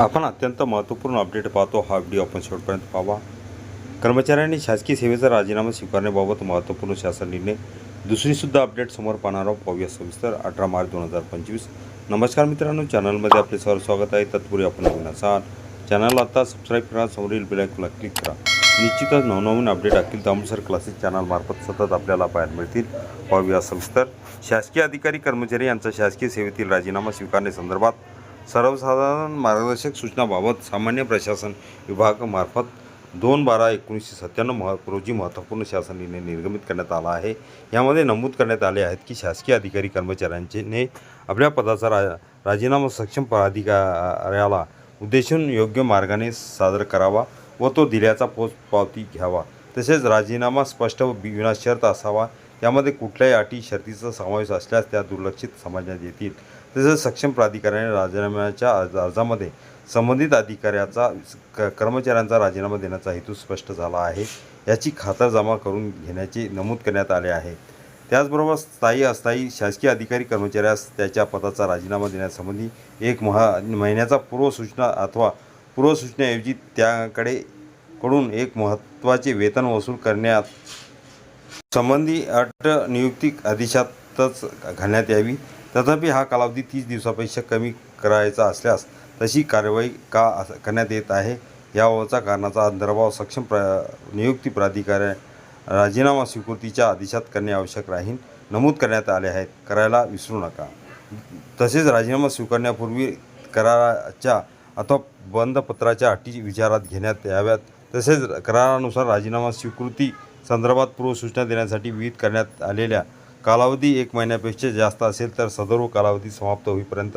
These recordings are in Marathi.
आपण अत्यंत महत्त्वपूर्ण अपडेट पाहतो. हा व्हिडिओ आपण शेवटपर्यंत पाहावा. कर्मचाऱ्यांनी शासकीय सेवेचा राजीनामा स्वीकारण्याबाबत महत्त्वपूर्ण शासन निर्णय दुसरीसुद्धा अपडेट समोर पाहणार आहोत. पाहूया सविस्तर. अठरा मार्च दोन हजार पंचवीस. नमस्कार मित्रांनो. चॅनलमध्ये आपले सर्व स्वागत आहे. तत्पूर्वी आपण नवीन असाल. चॅनलला आता सबस्क्राईब करा. समोरील बेलायकला क्लिक करा. निश्चितच नवनवीन अपडेट अखिल तामसर क्लासेस चॅनलमार्फत सतत आपल्याला पाहायला मिळतील. पाहूया सविस्तर. शासकीय अधिकारी कर्मचारी यांचा शासकीय सेवेतील राजीनामा स्वीकारण्यासंदर्भात सर्वसाधारण मार्गदर्शक सूचनाबाबत सामान्य प्रशासन विभागामार्फत दोन बारा एकोणीसशे सत्त्याण्णव मह रोजी महत्त्वपूर्ण शासन निर्णय निर्गमित करण्यात आला आहे. यामध्ये नमूद करण्यात आले आहेत की शासकीय अधिकारी कर्मचाऱ्यांचे ने आपल्या पदाचा रा राजीनामा सक्षम प्राधिकाऱ्याला उद्देशून योग्य मार्गाने सादर करावा व तो दिल्याचा पोच पावती घ्यावा. तसेच राजीनामा स्पष्ट व विनाशर्त असावा यामध्ये कुठल्याही अटी शर्तीचा समावेश असल्यास त्या दुर्लक्षित समाजात येतील. तसेच सक्षम प्राधिकाऱ्याने राजीनाम्याच्या अर्ज अर्जामध्ये संबंधित अधिकाऱ्याचा क कर्मचाऱ्यांचा राजीनामा देण्याचा हेतू स्पष्ट झाला आहे. याची खातरजमा करून घेण्याचे नमूद करण्यात आले आहे. त्याचबरोबर स्थायी अस्थायी शासकीय अधिकारी कर्मचाऱ्यास त्याच्या पदाचा राजीनामा देण्यासंबंधी एक महा महिन्याचा पूर्वसूचना अथवा पूर्वसूचनाऐवजी त्याकडे कडून एक महत्त्वाचे वेतन वसूल करण्यात संबंधी अट नियुक्ती आदेशातच घालण्यात यावी. तथापि हा कालावधी तीस दिवसापेक्षा कमी करायचा असल्यास तशी कारवाई का करण्यात येत आहे याबाबतचा कारणाचा अंतर्भाव सक्षम प्र नियुक्ती प्राधिकाऱ्या राजीनामा स्वीकृतीच्या आदेशात करणे आवश्यक राहील. नमूद करण्यात आले आहेत. करायला विसरू नका. तसेच राजीनामा स्वीकारण्यापूर्वी कराराच्या अथवा बंदपत्राच्या अटी विचारात घेण्यात याव्यात. तसेच करारानुसार राजीनामा स्वीकृती संदर्भात पूर्वसूचना देण्यासाठी विहित करण्यात आलेल्या कालावधी एक महिन्यापेक्षा जास्त असेल तर सदर्व कालावधी समाप्त होईपर्यंत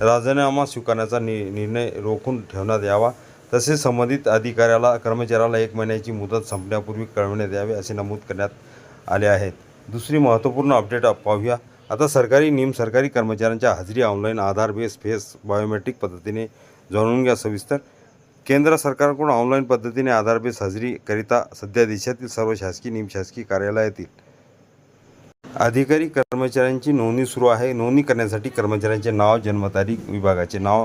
राजीनामा स्वीकारण्याचा नि निर्णय रोखून ठेवण्यात यावा. तसेच संबंधित अधिकाऱ्याला कर्मचाऱ्याला एक महिन्याची मुदत संपण्यापूर्वी कळवण्यात यावे असे नमूद करण्यात आले आहेत. दुसरी महत्त्वपूर्ण अपडेट पाहूया. आता सरकारी निम सरकारी कर्मचाऱ्यांच्या हजेरी online Aadhaar base face biometric पद्धतीने जाणून घ्या सविस्तर. केंद्र सरकारकडून ऑनलाईन पद्धतीने आधारबेस हजेरीकरिता सध्या देशातील सर्व शासकीय निमशासकीय कार्यालयातील अधिकारी कर्मचाऱ्यांची नोंदणी सुरू आहे. नोंदणी करण्यासाठी कर्मचाऱ्यांचे नाव जन्मतारीख विभागाचे नाव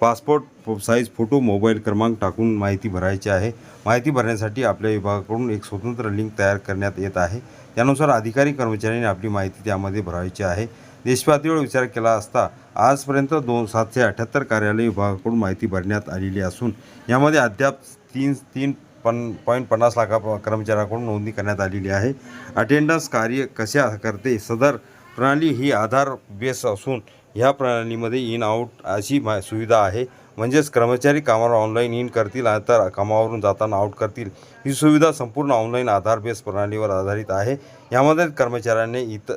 पासपोर्ट साईज फोटो मोबाईल क्रमांक टाकून माहिती भरायची आहे. माहिती भरण्यासाठी आपल्या विभागाकडून एक स्वतंत्र लिंक तयार करण्यात येत आहे. त्यानुसार अधिकारी कर्मचाऱ्यांनी आपली माहिती त्यामध्ये भरायची आहे. देशपातळीवर विचार केला असता आजपर्यंत दोन सातशे अठ्ठ्याहत्तर कार्यालय विभागाकडून माहिती भरण्यात आलेली असून यामध्ये अद्याप तीन तीन पन पॉईंट पन्नास लाखा कर्मचाऱ्यांकडून नोंदणी करण्यात आलेली आहे. अटेंडन्स कार्य कशा करते? सदर प्रणाली ही आधार बेस असून ह्या प्रणालीमध्ये इन आऊट अशी मा सुविधा आहे. म्हणजेच कर्मचारी कामावर ऑनलाईन इन करतील तर कामावरून जाताना आऊट करतील. ही सुविधा संपूर्ण ऑनलाईन आधार बेस प्रणालीवर आधारित आहे. यामध्ये कर्मचाऱ्यांनी इत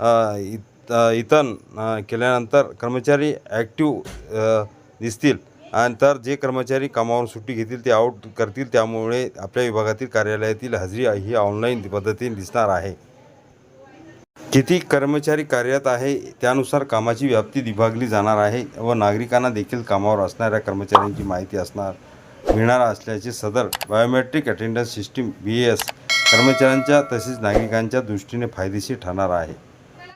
अ, इत इतन केल्यानंतर कर्मचारी ॲक्टिव्ह दिसतील. आणि तर जे कर्मचारी कामावरून सुट्टी घेतील ते आऊट करतील. त्यामुळे आपल्या विभागातील कार्यालयातील हजेरी ही ऑनलाईन पद्धतीने दिसणार आहे. किती कर्मचारी कार्यरत आहे त्यानुसार कामाची व्याप्ती विभागली जाणार आहे व नागरिकांना देखील कामावर असणाऱ्या कर्मचाऱ्यांची माहिती असणार मिळणार असल्याचे सदर biometric attendance system B S कर्मचाऱ्यांच्या तसेच नागरिकांच्या दृष्टीने फायदेशीर ठरणार आहे.